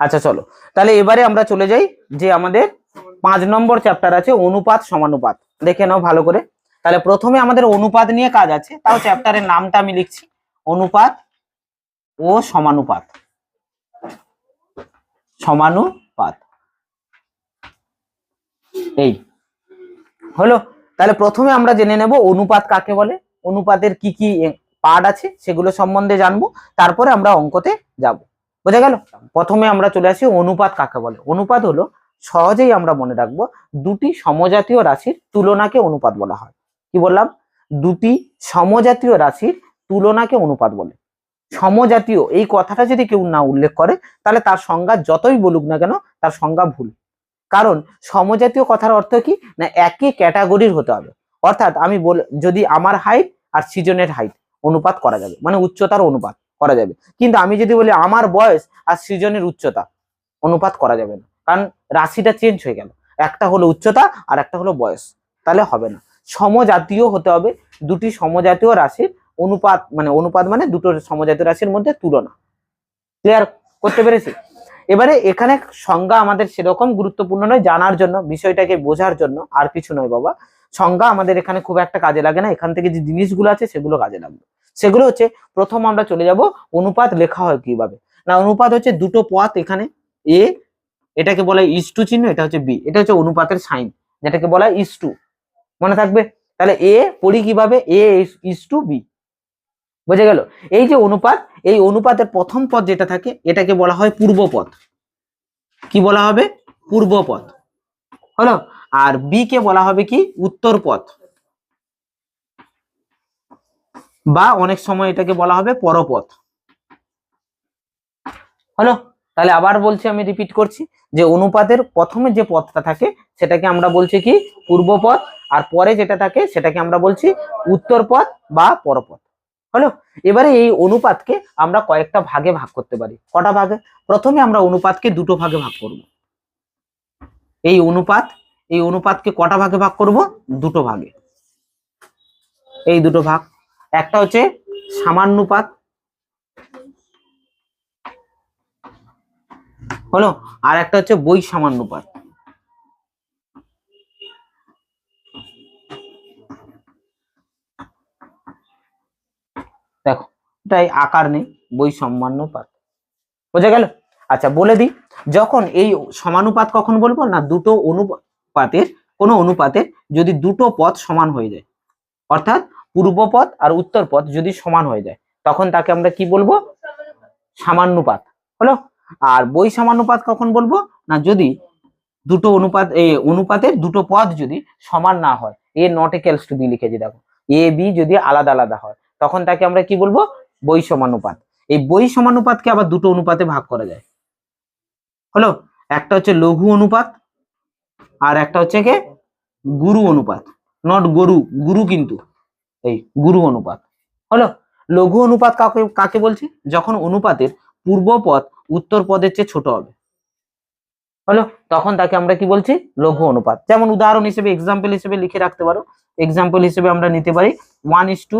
আচ্ছা চলো। তাহলে এবারে আমরা চলে যাই যে আমাদের পাঁচ নম্বর চ্যাপ্টার আছে, অনুপাত সমানুপাত। দেখে নাও ভালো করে। তাহলে প্রথমে আমাদের অনুপাত নিয়ে কাজ আছে, তাও চ্যাপ্টারের নামটা আমি লিখছি। অনুপাত ও সমানুপাত। সমানুপাত। এই। হলো? তাহলে প্রথমে আমরা জেনে নেব অনুপাত কাকে বলে, অনুপাতের কি কি পার্ট আছে সেগুলো সম্বন্ধে জানব, তারপরে আমরা অঙ্কতে যাব। বোঝা গেল? প্রথমে আমরা চলে আসি অনুপাত কাকে বলে? অনুপাত হলো সহজেই আমরা মনে রাখব দুটি সমজাতীয় রাশির তুলনাকে অনুপাত বলা হয়। কি বললাম? দুটি সমজাতীয় রাশির তুলনাকে অনুপাত বলে। সমজাতীয়, এই কথাটা যদি কেউ না উল্লেখ করে, তাহলে তার সংজ্ঞা যতই বলুক না কেন তার সংজ্ঞা ভুল। কারণ সমজাতীয় কথার অর্থ কি? না একই ক্যাটাগরির হতে হবে। অর্থাৎ আমি বল যদি আমার হাইট আর সৃজনের হাইট অনুপাত করা যাবে। মানে উচ্চতার অনুপাত। করা যাবে। কিন্তু আমি যদি বলি আমার বয়স আর সৃজনের উচ্চতা, অনুপাত করা যাবে না। কারণ রাশিটা চেঞ্জ হয়ে গেল। একটা হলো উচ্চতা আর একটা হলো বয়স। তাহলে হবে না। সমজাতীয় হতে হবে। দুটি সমজাতীয় রাশির অনুপাত মানে অনুপাত মানে দুটো সমজাতীয় রাশির মধ্যে তুলনা। ক্লিয়ার করতে পেরেছি? এবারে এখানে সংজ্ঞা আমাদের সেরকম গুরুত্বপূর্ণ নয় জানার জন্য, বিষয়টাকে বোঝার জন্য, আর কিছু নয় বাবা। সংজ্ঞা আমাদের এখানে খুব একটা কাজে লাগে না। এখান থেকে যে জিনিসগুলো আছে সেগুলো কাজে লাগবে। সেগুলো হচ্ছে প্রথম আমরা চলে যাব অনুপাত লেখা হয় কীভাবে? না, অনুপাত হচ্ছে দুটো পথ এখানে, এ, এটাকে বলা হয় ইস টু চিহ্ন, এটা হচ্ছে বি, এটা হচ্ছে অনুপাতের সাইন, যেটাকে বলা হয় ইস টু, মনে থাকবে? তাহলে এ পড়ি কীভাবে? এ ইস টু বি, বোঝা গেল? এই যে অনুপাত, এই অনুপাতের প্রথম পদ যেটা থাকে, এটাকে বলা হয় পূর্বপদ কি বলা হবে? পূর্বপদ হলো? আর বি কে বলা হবে কি? উত্তর পথ। বা অনেক সময় এটাকে বলা হবে পরপথ। হলো? তাহলে আবার বলছি, আমি রিপিট করছি যে অনুপাতের প্রথমে যে পথটা থাকে, সেটাকে আমরা বলছি কি? পূর্বপথ, আর পরে যেটা থাকে, সেটাকে আমরা বলছি উত্তর পথ বা পরপথ। হলো? এবারে এই অনুপাতকে আমরা কয়েকটা ভাগে ভাগ করতে পারি। কটা ভাগে? প্রথমে আমরা অনুপাতকে দুটো ভাগে ভাগ করব। এই অনুপাত, এই অনুপাতকে কটা ভাগে ভাগ করব? দুটো ভাগে। এই দুটো ভাগ একটা হচ্ছে সামান্যপাত। হলো? আর একটা হচ্ছে বই সামান্যপাত দেখো, এটাই আকার নেই বই সম্মান্যপাত বোঝা গেল? আচ্ছা বলে দিই, যখন এই সমানুপাত কখন বলব না দুটো অনুপাতের, কোনো অনুপাতের যদি দুটো পথ সমান হয়ে যায়? অর্থাৎ পূর্ব পথ আর উত্তর পথ যদি সমান হয়ে যায়, তখন তাকে আমরা কি বলব? সামান্যপাত। হলো? আর বই সামান্যপাত কখন বলব? না, যদি দুটো অনুপাত, এই অনুপাতের দুটো পদ যদি সমান না হয়, A not equals to B লিখেছি, দেখো। এ বি যদি আলাদা আলাদা হয়, তখন তাকে আমরা কি বলব? বই সমানুপাত। এই বই সমানুপাতকে আবার দুটো অনুপাতে ভাগ করা যায়। হলো? একটা হচ্ছে লঘু অনুপাত, আর একটা হচ্ছে কে? গুরু অনুপাত। নট গরু, গুরু কিন্তু। এই গুরু অনুপাত। হলো? লঘু অনুপাত কাকে কাকে বলছি? যখন অনুপাতের পূর্ব পদ উত্তর পদের চেয়ে ছোট হবে। হলো? তখন তাকে আমরা কি বলছি? লঘু অনুপাত। যেমন উদাহরণ হিসেবে এক্সাম্পল হিসেবে লিখে রাখতে পারো। এক্সাম্পল হিসেবে আমরা নিতে পারি one is to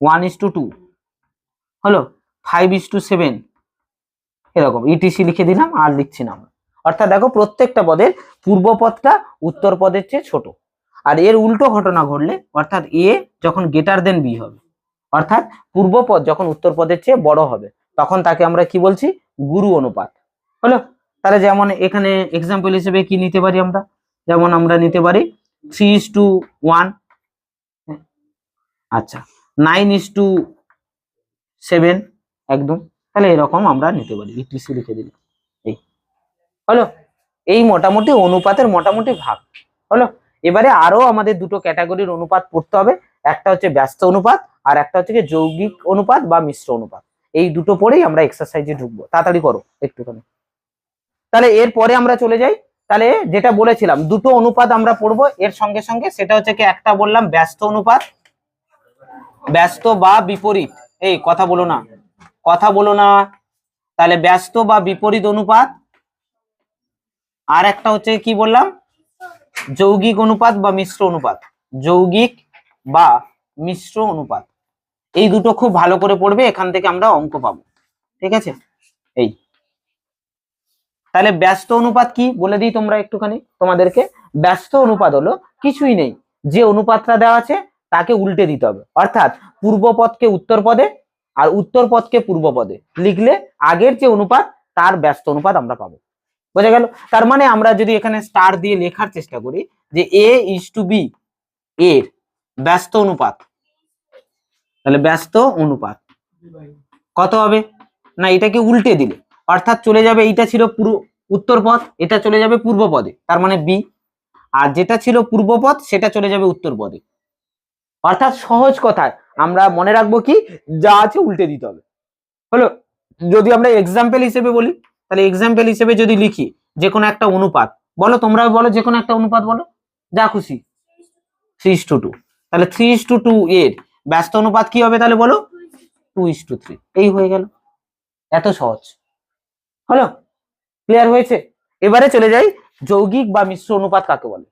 one is to two হলো? ফাইভ ইস টু সেভেন এরকম। ইটিসি লিখে দিলাম, আর লিখছি না আমরা। অর্থাৎ দেখো, প্রত্যেকটা পদের পূর্ব পদটা উত্তর পদের চেয়ে ছোট। আর এর উল্টো ঘটনা ঘটলে, অর্থাৎ এ যখন গেটার দেন বি হবে, অর্থাৎ পূর্ব পদ যখন উত্তর পদের চেয়ে বড় হবে, তখন তাকে আমরা কি বলছি? গুরু অনুপাত। হলো? তাহলে যেমন এখানে এক্সাম্পল হিসেবে কি নিতে পারি আমরা? যেমন আমরা নিতে পারি থ্রি ইস টু ওয়ান আচ্ছা নাইন ইস টু সেভেন একদম, তাহলে এরকম আমরা নিতে পারি ইটিসি লিখে দিলাম এই, হলো? এই মোটামুটি অনুপাতের মোটামুটি ভাগ, হলো? এবারে আরও আমাদের দুটো ক্যাটাগরির অনুপাত পড়তে হবে। একটা হচ্ছে ব্যস্ত অনুপাত আর একটা হচ্ছে যৌগিক অনুপাত বা মিশ্র অনুপাত। এই দুটো পড়েই আমরা এক্সারসাইজে ঢুকবো। তাড়াতাড়ি করো একটুখানি। তাহলে এরপরে আমরা চলে যাই। তাহলে যেটা বলেছিলাম, দুটো অনুপাত আমরা পড়ব। এর সঙ্গে সঙ্গে সেটা হচ্ছে কি একটা বললাম ব্যস্ত অনুপাত। ব্যস্ত বা বিপরীত। এই কথা বলো না। কথা বলো না। তাহলে ব্যস্ত বা বিপরীত অনুপাত। আর একটা হচ্ছে কি বললাম? যৌগিক অনুপাত বা মিশ্র অনুপাত? যৌগিক বা মিশ্র অনুপাত। এই দুটো খুব ভালো করে পড়বে, এখান থেকে আমরা অঙ্ক পাবো। ঠিক আছে? এই। তাহলে ব্যস্ত অনুপাত কি? বলে দিই তোমরা একটুখানি তোমাদেরকে। ব্যস্ত অনুপাত হলো কিছুই নেই। যে অনুপাতটা দেওয়া আছে, তাকে উল্টে দিতে হবে। অর্থাৎ পূর্ব পদকে উত্তর পদে আর উত্তর পদকে পূর্ব পদে। লিখলে আগের যে অনুপাত, তার ব্যস্ত অনুপাত আমরা পাবো। বোঝা গেল? তার মানে আমরা যদি এখানে স্টার দিয়ে লেখার চেষ্টা করি যে এ ইজ টু বি এর ব্যস্ত অনুপাত। তাহলে ব্যস্ত অনুপাত কত হবে? না, এটাকে উল্টে দিলে। অর্থাৎ চলে যাবে, এইটা ছিল পুরো উত্তর পথ এটা চলে যাবে পূর্ব পদে, তার মানে বি আর যেটা ছিল পূর্ব পথ সেটা চলে যাবে উত্তর পদে। অর্থাৎ সহজ কথায় আমরা মনে রাখব কি? যা আছে উল্টে দিতে হবে। হলো, যদি আমরা এক্সাম্পল হিসেবে বলি তাহলে এক্সাম্পল হিসেবে যদি লিখি যে কোনো একটা অনুপাত, বলো তোমরা বলো যে কোনো একটা অনুপাত বলো, যা খুশি থ্রি ইস টু টু তাহলে থ্রি ইস টু টু এর ব্যস্ত অনুপাত কি হবে তাহলে বলো টু ইস টু থ্রি এই হয়ে গেল, এত সহজ, হলো ক্লিয়ার হয়েছে, এবারে চলে যাই, যৌগিক বা মিশ্র অনুপাত কাকে বলে,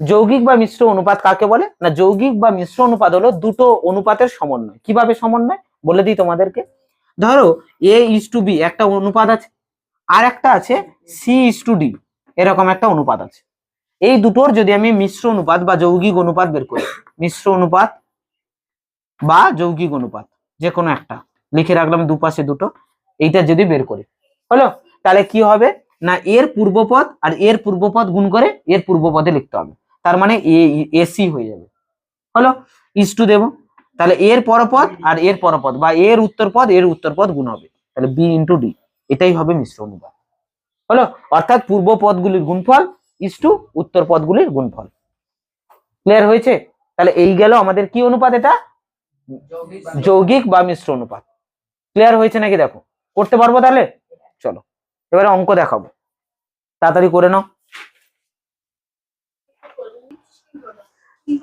যৌগিক বা মিশ্র অনুপাত কাকে বলে, না যৌগিক বা মিশ্র অনুপাত হলো দুটো অনুপাতের সমন্বয়, কীভাবে সমন্বয়, বলে দিই তোমাদেরকে, ধরো এ ইস টু বি একটা অনুপাত আছে আর একটা আছে সি ইস টু ডি এরকম একটা অনুপাত আছে। এই দুটোর যদি আমি মিশ্র অনুপাত বা যৌগিক অনুপাত বের করি, মিশ্র অনুপাত বা যৌগিক অনুপাত যে কোনো একটা, লিখে রাখলাম দুপাশে দুটো, এইটা যদি বের করি, হলো? তাহলে কি হবে? না, এর পূর্বপদ আর এর পূর্বপদ গুণ করে এর পূর্বপদে লিখতে হবে। তার মানে এ এসি হয়ে যাবে। হলো? ইস টু দেবো। তাহলে এর পরপদ আর এর পরপদ বা এর উত্তরপদ এর উত্তরপদ গুণ হবে। তাহলে বি ইন্টু ডি এটাই হবে মিশ্র অনুপাত হলো? অর্থাৎ পূর্ব পদগুলির গুণফল ইস টু উত্তর পদগুলির গুণফল। ক্লিয়ার হয়েছে? তাহলে এই গেল আমাদের কি অনুপাত এটা? যৌগিক বা মিশ্র অনুপাত। ক্লিয়ার হয়েছে নাকি দেখো? করতে পারব তাহলে? চলো। এবারে অঙ্ক দেখাবো। তাড়াতাড়ি করে নাও।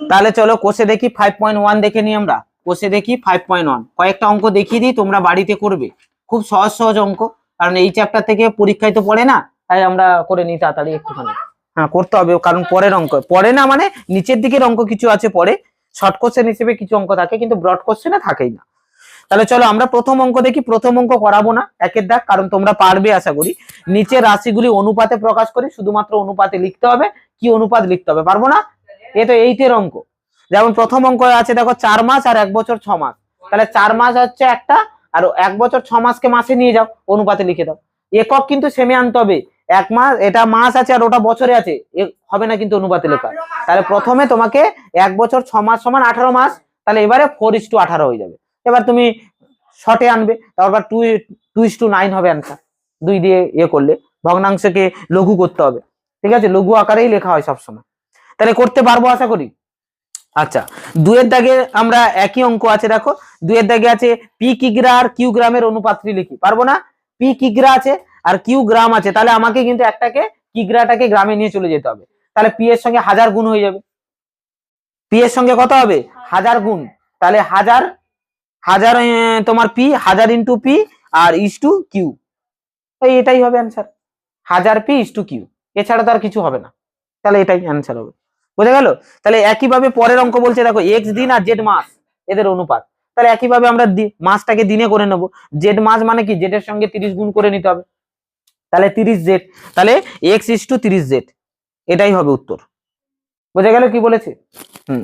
তাহলে চলো, কোষে দেখি ফাইভ পয়েন্ট ওয়ান দেখে নিই আমরা। কোষে দেখি ফাইভ পয়েন্ট ওয়ান কয়েকটা অঙ্ক দেখিয়ে দিই, তোমরা বাড়িতে করবে। খুব সহজ সহজ অঙ্ক। কারণ এই চ্যাপ্টার থেকে পরীক্ষায় তো পড়ে না, তাই আমরা করে নিই তাড়াতাড়ি একটুখানি। হ্যাঁ করতে হবে, কারণ পরের অঙ্ক, পড়ে না মানে নিচের দিকের অঙ্ক কিছু আছে পরে শর্ট কোশ্চেন হিসেবে কিছু অঙ্ক থাকে, কিন্তু ব্রড কোশ্চেনে থাকেই না। তাহলে চলো আমরা প্রথম অঙ্ক দেখি, প্রথম অঙ্ক করাবো না, একের দাগ, কারণ তোমরা পারবে, আশা করি। নিচের রাশিগুলি অনুপাতে প্রকাশ করি শুধুমাত্র অনুপাতে লিখতে হবে, কি অনুপাত লিখতে হবে, পারব না? এ তো এইটের অঙ্ক। যেমন প্রথম অঙ্ক আছে, দেখো, চার মাস আর এক বছর ছ মাস। তাহলে চার মাস হচ্ছে একটা আর এক বছর ছ মাসকে মাসে নিয়ে যাও, অনুপাতে লিখে দাও। একক কিন্তু সেমে আনতে হবে। এক মাস, এটা মাস আছে আর ওটা বছরে আছে। হবে না কিন্তু অনুপাতে লেখা। তাহলে প্রথমে তোমাকে এক বছর ছ মাস সমান আঠারো মাস, তাহলে এবারে ফোর ইস টু আঠারো হয়ে যাবে। এবার তুমি শর্টে আনবে, তারপর two two is to nine হবে অ্যান্সার দুই দিয়ে ইয়ে করলে, ভগ্নাংশকে লঘু করতে হবে। ঠিক আছে? লঘু আকারেই লেখা হয় সবসময়। তাহলে করতে পারব আশা করি? আচ্ছা দুয়ের দাগে আমরা একই অঙ্ক আছে, দেখো। দুয়ের দাগে আছে পি কিগ্রা আর কিউ গ্রামের অনুপাতটি লিখি। পারব না? পি কিগ্রা আছে আর কিউ গ্রাম আছে। তাহলে আমাকে কিন্তু একটাকে কিগ্রাটাকে গ্রামে নিয়ে চলে যেতে হবে। তাহলে পি এর সঙ্গে হাজার গুণ হয়ে যাবে। পি এর সঙ্গে কত হবে? হাজার গুণ। তাহলে হাজার হাজার তোমার পি হাজার into P R is to Q এটাই হবে অ্যান্সার হাজার পি ইস টু কিউ এছাড়া তো আর কিছু হবে না। তাহলে এটাই অ্যান্সার হবে। বোঝা গেল? তাহলে একইভাবে পরের অঙ্ক বলছে দেখো এক্স দিন আর জেড মাস, এদের অনুপাত। তাহলে একইভাবে আমরা মাসটাকে দিনে করে নেব। জেড মাস মানে কি? জেড এর সঙ্গে তিরিশ গুণ করে নিতে হবে। তাহলে তিরিশ জেড তাহলে এক্স ইস টু তিরিশ জেড এটাই হবে উত্তর। বোঝা গেল কি বলেছে? হুম।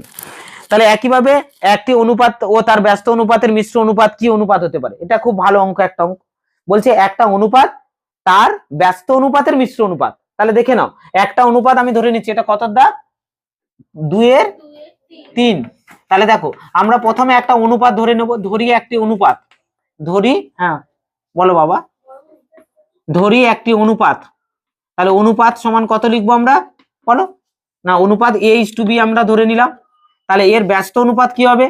তাহলে একইভাবে একটি অনুপাত ও তার ব্যস্ত অনুপাতের মিশ্র অনুপাত কি অনুপাত হতে পারে? এটা খুব ভালো অঙ্ক, একটা অঙ্ক। বলছে একটা অনুপাত তার ব্যস্ত অনুপাতের মিশ্র অনুপাত। তাহলে দেখে নাও, একটা অনুপাত আমি ধরে নিচ্ছি, এটা কত দা? দুইয়ের তিন। তাহলে দেখো, আমরা প্রথমে একটা অনুপাত ধরে নেব, ধরি একটি অনুপাত। ধরি হ্যাঁ বলো বাবা। ধরি একটি অনুপাত। তাহলে অনুপাত সমান কত লিখব আমরা? বলো। না, অনুপাত এ ইস টু বি আমরা ধরে নিলাম। তাহলে এর ব্যস্ত অনুপাত কি হবে?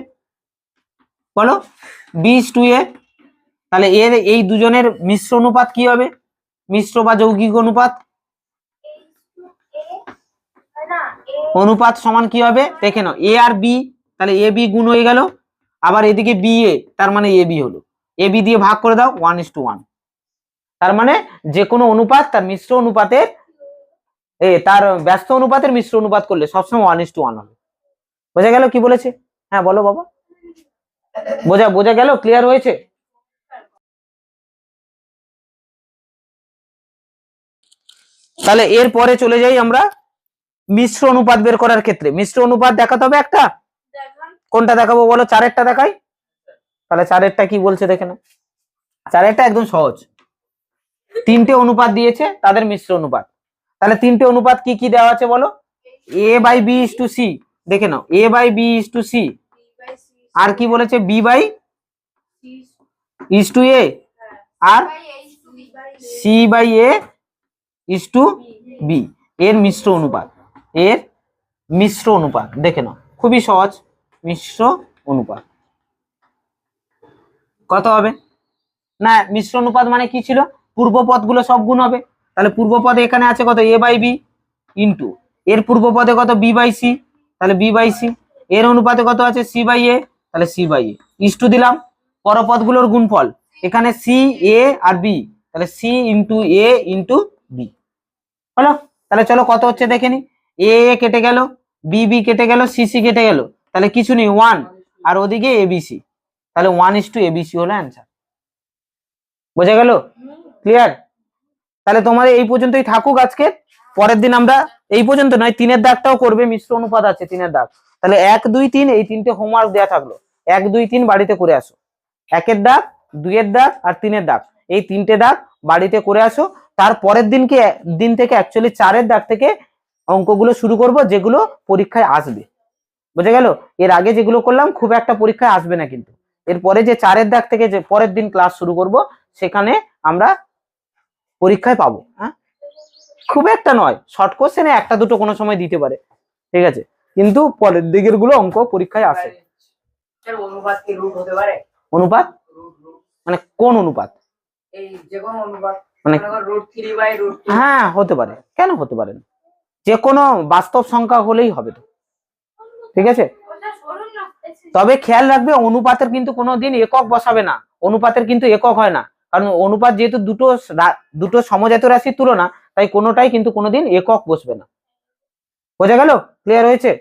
বলো। বি ইস টু এ তাহলে এর এই দুজনের মিশ্র অনুপাত কি হবে? মিশ্র বা যৌগিক অনুপাত। অনুপাত সমান কি হবে? দেখে নাও এ আর বি তাহলে এ বি গুণ হয়ে গেল। আবার এদিকে বি এ তার মানে এ বি হলো। এ বি দিয়ে ভাগ করে দাও ওয়ান ইস টু ওয়ান তার মানে যে কোনো অনুপাত তার মিশ্র অনুপাতের, এ, তার ব্যস্ত অনুপাতের মিশ্র অনুপাত করলে সবসময় ওয়ান ইস টু ওয়ান হবে। বোঝা গেল কি বলেছে? হ্যাঁ বলো বাবা। বোঝা বোঝা গেল? ক্লিয়ার হয়েছে? তাহলে এর পরে চলে যাই আমরা। মিশ্র অনুপাত বের করার ক্ষেত্রে মিশ্র অনুপাত দেখাতে হবে একটা? কোনটা দেখাবো বলো? চারেরটা দেখাই। তাহলে চারেরটা কি বলছে দেখে না চারেরটা একদম সহজ। তিনটে অনুপাত দিয়েছে তাদের মিশ্র অনুপাত। তাহলে তিনটে অনুপাত কি কি দেওয়া আছে বলো? A by B is to C দেখে নাও। A by B is to C আর কি বলেছে? B by is to A R C by A is to B এর মিশ্র অনুপাত। এর মিশ্র অনুপাত। দেখে নাও, খুবই সহজ, মিশ্র অনুপাত। কত হবে? না, মিশ্র অনুপাত মানে কি ছিল? পূর্ব পদগুলো সব গুণ হবে। তাহলে পূর্ব পদে এখানে আছে কত? এ বাই বি ইন্টু এর পূর্ব পদে কত? বি বাই সি তাহলে বি বাই সি এর অনুপাতে কত আছে? সি বাই এ তাহলে সি বাই এ ইস্টু দিলাম, পরপদগুলোর গুণফল। এখানে সি এ আর বি তাহলে C into A into B হলো? তাহলে চলো কত হচ্ছে দেখে নি? এ এ কেটে গেল বি বি কেটে গেল সি সি কেটে গেল। তাহলে কিছু নেই ওয়ান আর ওদিকে এবিসি তাহলে ওয়ান ইস টু এবিসি হলো অ্যান্সার বোঝা গেল? ক্লিয়ার তাহলে তোমাদের এই পর্যন্তই থাকুক আজকে। পরের দিন আমরা এই পর্যন্ত নয়, তিনের দাগটাও করবে, মিশ্র অনুপাত আছে তিনের দাগ। তাহলে এক, দুই, তিন, এই তিনটে হোমওয়ার্ক দেওয়া থাকল। এক, দুই, তিন, বাড়িতে করে আসো। একের দাগ, দুইয়ের দাগ আর তিনের দাগ। এই তিনটে দাগ বাড়িতে করে আসো। তার পরের দিনকে, দিন থেকে অ্যাকচুয়ালি চারের দাগ থেকে অঙ্কগুলো শুরু করব যেগুলো পরীক্ষায় আসবে। বুঝে গেল? এর আগে যেগুলো করলাম খুব একটা পরীক্ষায় আসবে না কিন্তু। এরপরে যে চারের দাগ থেকে যে পরের দিন ক্লাস শুরু করব সেখানে আমরা পরীক্ষায় পাবো। হ্যাঁ খুব একটা নয়। শর্ট কোশ্চেনে একটা দুটো কোনো সময় দিতে পারে। ঠিক আছে? কিন্তু পরের দিকেরগুলো অঙ্ক পরীক্ষায় আসে। অনুপাত মানে কোন অনুপাত? মানে হ্যাঁ হতে পারে। কেন হতে পারে না? যে কোনো বাস্তব সংখ্যা হলেই হবে তো। ঠিক আছে? তবে খেয়াল রাখবে, অনুপাতের কিন্তু কোনো দিন একক বসাবে না। অনুপাতের কিন্তু একক হয় না। কারণ অনুপাত যেহেতু দুটো দুটো সমজাত রাশির তুলনা, তাই কোনোটাই কিন্তু কোনোদিন একক বসবে না। বোঝা গেল? ক্লিয়ার হয়েছে?